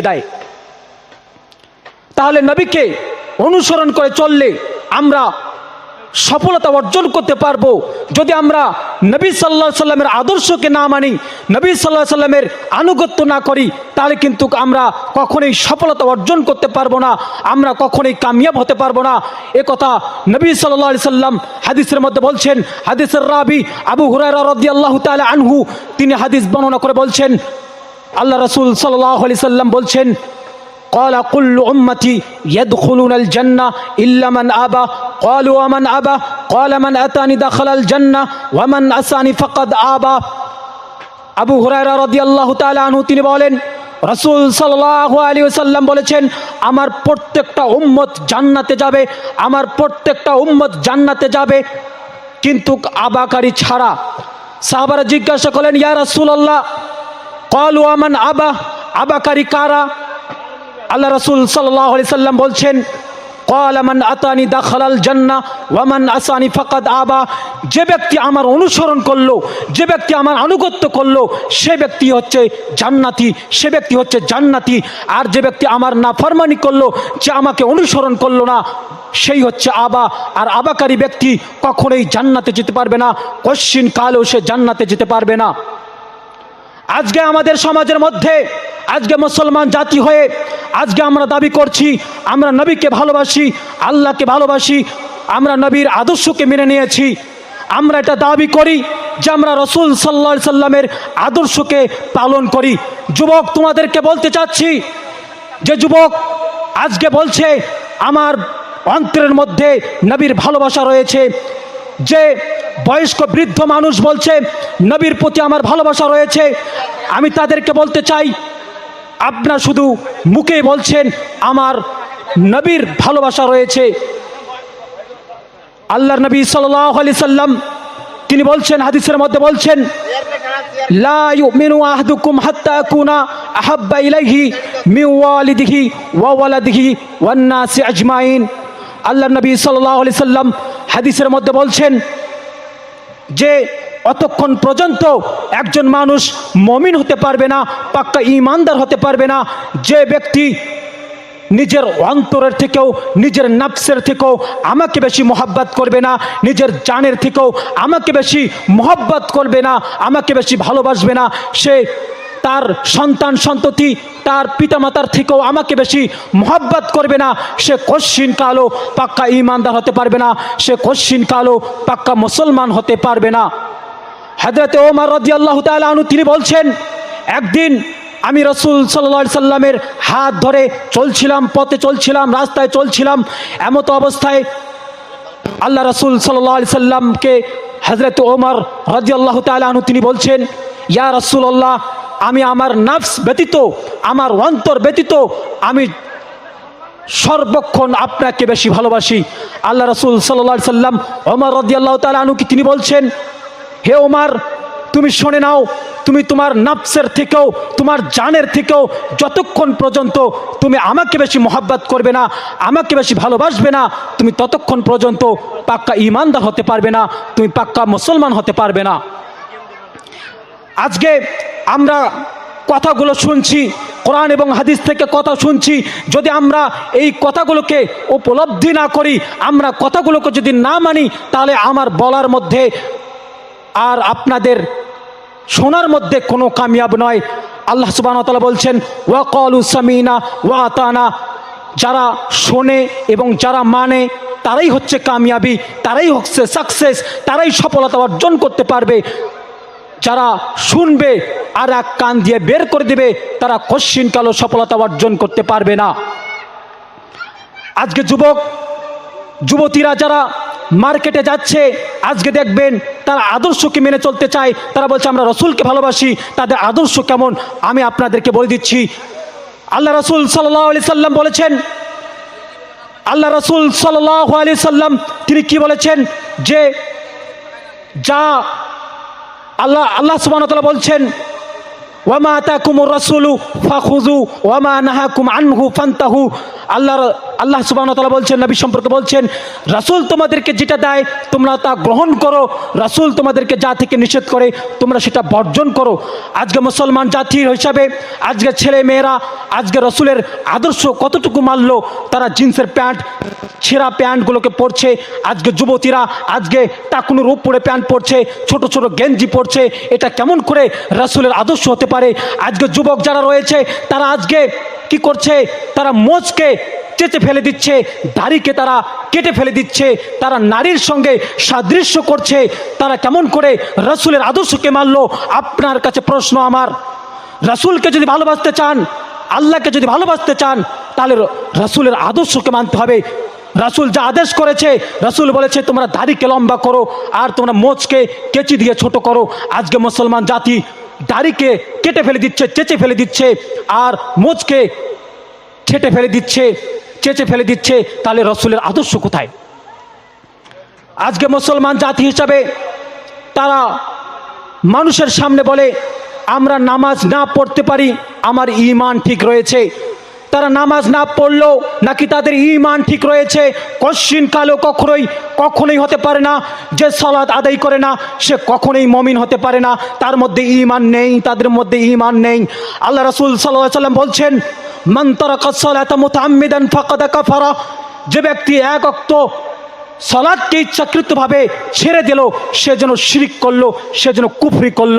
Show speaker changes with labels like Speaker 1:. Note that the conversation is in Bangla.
Speaker 1: দেয়? তাহলে নবীকে অনুসরণ করে চললে আমরা সফলতা অর্জন করতে পারব। যদি আমরা নবী সাল্লাহ সাল্লামের আদর্শকে না মানি, নবী সাল্লাহ সাল্লামের আনুগত্য না করি, তাহলে কিন্তু আমরা কখনোই সফলতা অর্জন করতে পারব না, আমরা কখনোই কামিয়াব হতে পারব না। এ কথা নবী সাল্লাহ সাল্লাম হাদিসের মধ্যে বলছেন। হাদিসের রাবি আবু হুরায়রা রদি আল্লাহ আনহু, তিনি হাদিস বর্ণনা করে বলছেন আল্লাহ রসুল সাল্লাহ আলি সাল্লাম বলছেন قال كل أمتي يدخلون الجنة إلا من أبى قالوا ومن أبى قال من أتاني دخل الجنة ومن أساني فقد أبى আবু হুরায়রা রাদিয়াল্লাহু তাআলা আনহু তিনি বলেন রাসূল সাল্লাল্লাহু আলাইহি ওয়াসাল্লাম বলেছেন আমার প্রত্যেকটা উম্মত জান্নাতে যাবে আমার প্রত্যেকটা উম্মত জান্নাতে যাবে কিন্তু আবাকারী ছাড়া সাহাবারা জিজ্ঞাসা করলেন ইয়া রাসূলুল্লাহ ক্বালু আমান আবা আবাকারী কারা আল্লাহ রসুল সাল্লাহ সাল্লাম বলছেন কল আমান আতানি দাখালাল জান্না ওয়ামান আসানি ফাকাদ আবা। যে ব্যক্তি আমার অনুসরণ করল, যে ব্যক্তি আমার আনুগত্য করল, সে ব্যক্তি হচ্ছে জান্নাতি, সে ব্যক্তি হচ্ছে জান্নাতি। আর যে ব্যক্তি আমার নাফরমানি করল, যে আমাকে অনুসরণ করল না, সেই হচ্ছে আবা। আর আবাকারী ব্যক্তি কখনোই জান্নাতে যেতে পারবে না, কশ্চিন কালেও সে জান্নাতে যেতে পারবে না। আজকে আমাদের সমাজের মধ্যে, আজকে মুসলমান জাতি হয়ে, আজকে আমরা দাবি করছি, আমরা নবীকে ভালোবাসি, আল্লাহকে ভালোবাসি, আমরা নবীর আদর্শকে মেনে নিয়েছি। আমরা এটা দাবি করি যে আমরা রসুল সাল্লা সাল্লামের আদর্শকে পালন করি। যুবক, তোমাদেরকে বলতে চাচ্ছি যে যুবক, আজকে বলছে, আমার অন্তরের মধ্যে নবীর ভালোবাসা রয়েছে। যে বয়স্ক বৃদ্ধ মানুষ বলছে, নবীর প্রতি আমার ভালোবাসা রয়েছে। আমি তাদেরকে বলতে চাই, আপনার শুধু মুখে বলছেন, আমার নবীর ভালোবাসা রয়েছে। আল্লাহর নবী সাল্লাহ আলি সাল্লাম তিনি বলছেন, হাদিসের মধ্যে বলছেন, লা আহাব্বা ইলাইহি আল্লাহর নবী আলাইহি সাল্লাম হাদিসের মধ্যে বলছেন যে অতক্ষণ পর্যন্ত একজন মানুষ মমিন হতে পারবে না, পাক্কা ইমানদার হতে পারবে না, যে ব্যক্তি নিজের অন্তরের থেকেও, নিজের নাফসের থেকেও আমাকে বেশি মোহাব্বত করবে না, নিজের জানের থেকেও আমাকে বেশি মোহাব্বত করবে না, আমাকে বেশি ভালোবাসবে না, সে তার সন্তান সন্ততি, তার পিতামাতার থেকেও আমাকে বেশি মোহাব্বত করবে না। সে কশ্চিন কালো পাক্কা ইমানদার হতে পারবে না। সে কশ্চিন কালো পাক্কা মুসলমান হতে পারবে না। হাজরতে ওমর রদি আল্লাহ তালু তিনি বলছেন, একদিন আমি রসুল সাল্লা সাল্লামের হাত ধরে চলছিলাম, পথে চলছিলাম, রাস্তায় চলছিলাম, এমতো অবস্থায় আল্লাহ রসুল সাল্লা সাল্লামকে হজরত ওমর রাজি আল্লাহ তালু তিনি বলছেন, ইয়া রসুল্লাহ আমি আমার নাফস ব্যতীত, আমার অন্তর ব্যতীত, আমি সর্বক্ষণ আপনাকে বেশি ভালোবাসি। আল্লাহ রসুল সাল্লা সাল্লাম ওমর রদি আল্লাহ তালুকে তিনি বলছেন, হে ওমার, তুমি শুনে নাও, তুমি তোমার নাফসের থেকেও, তোমার জানের থেকেও যতক্ষণ পর্যন্ত তুমি আমাকে বেশি মহাব্বাত করবে না, আমাকে বেশি ভালোবাসবে না, তুমি ততক্ষণ পর্যন্ত পাক্কা ইমানদার হতে পারবে না, তুমি পাক্কা মুসলমান হতে পারবে না। আজকে আমরা কথাগুলো শুনছি, কোরআন এবং হাদিস থেকে কথা শুনছি, যদি আমরা এই কথাগুলোকে উপলব্ধি না করি, আমরা কথাগুলোকে যদি না মানি, তাহলে আমার বলার মধ্যে আর আপনাদের শোনার মধ্যে কোনো কামিয়াব নয়। আল্লাহ সুবাহতালা বলছেন ওয়া কলু সামিনা ওয়া আতানা। যারা শোনে এবং যারা মানে তারাই হচ্ছে কামিয়াবি, তারাই হচ্ছে সাকসেস তারাই সফলতা অর্জন করতে পারবে। যারা শুনবে আর এক কান দিয়ে বের করে দেবে, তারা কশ্চিনকালও সফলতা অর্জন করতে পারবে না। আজকে যুবক, যুবতীরা যারা মার্কেটে যাচ্ছে, আজকে দেখবেন তারা আদর্শকে মেনে চলতে চায়। তারা বলছে, আমরা রসুলকে ভালোবাসি, তাদের আদর্শ কেমন? আমি আপনাদেরকে বলে দিচ্ছি, আল্লাহ রসুল সাল্লাহ আলি সাল্লাম বলেছেন, আল্লাহ রসুল সাল্লাহ আলি সাল্লাম তিনি কি বলেছেন? যে যা আল্লাহ আল্লাহ সুবাহতাল্লাহ বলছেন ওয়ামা তাকুমুর রাসূলু ফাখুযু ওয়ামা নাহাকুম আনহু ফান্তাহু আল্লাহ আল্লাহ ওয়া বলছেন, নবী সম্পর্কে বলছেন, রাসূল তোমাদেরকে যেটা দেয়, তোমরা তা গ্রহণ করো। রাসূল তোমাদেরকে যা থেকে নিষেধ করে, তোমরা সেটা বর্জন করো। আজকে মুসলমান জাতি হিসাবে, আজকে ছেলে মেয়েরা, আজকে রসুলের আদর্শ কতটুকু মানলো, তারা জিন্সের প্যান্ট, ছেঁড়া প্যান্টগুলোকে পরছে। আজকে যুবতীরা, আজকে টাকুনুর পরে প্যান্ট পরছে, ছোট ছোট গেঞ্জি পরছে। এটা কেমন করে রাসুলের আদর্শ হতে পারে? আজকে যুবক যারা রয়েছে, তারা আজকে কি করছে? তারা মোচকে চেঁচে ফেলে দিচ্ছে, দাড়িকে তারা কেটে ফেলে দিচ্ছে, তারা নারীর সঙ্গে সাদৃশ্য করছে, তারা কেমন করে রাসুলের আদর্শকে মানলো? আপনার কাছে প্রশ্ন আমার। রাসুলকে যদি ভালোবাসতে চান, আল্লাহকে যদি ভালোবাসতে চান, তাহলে রাসুলের আদর্শকে মানতে হবে। রাসুল যা আদেশ করেছে, রাসুল বলেছে, তোমরা দাড়িকে লম্বা করো আর তোমরা মোচকে কেচি দিয়ে ছোট করো। আজকে মুসলমান জাতি দাড়িকে কেটে ফেলে দিচ্ছে, চেঁচে ফেলে দিচ্ছে আর মোচকে ছেটে ফেলে দিচ্ছে। চেঁচে ফেলে দিচ্ছে, তাহলে রসুলের আদর্শ কোথায়? আজকে মুসলমান জাতি হিসাবে তারা মানুষের সামনে বলে, আমরা নামাজ না পড়তে পারি, আমার ইমান ঠিক রয়েছে। তারা নামাজ না পড়লেও নাকি তাদের ইমান ঠিক রয়েছে? কশ্চিন কালো কখনোই কখনোই হতে পারে না যে সলাদ আদায় করে না, সে কখনোই মমিন হতে পারে না। তার মধ্যে ইমান নেই, তাদের মধ্যে ইমান নেই। আল্লাহ রসুল সাল্লাহ সাল্লাম বলছেন যে ব্যক্তি এক অক্ত সলাদকে ইচ্ছাকৃতভাবে ছেড়ে দিল, সে যেন শিরিক করল, সে যেন কুফরি করল।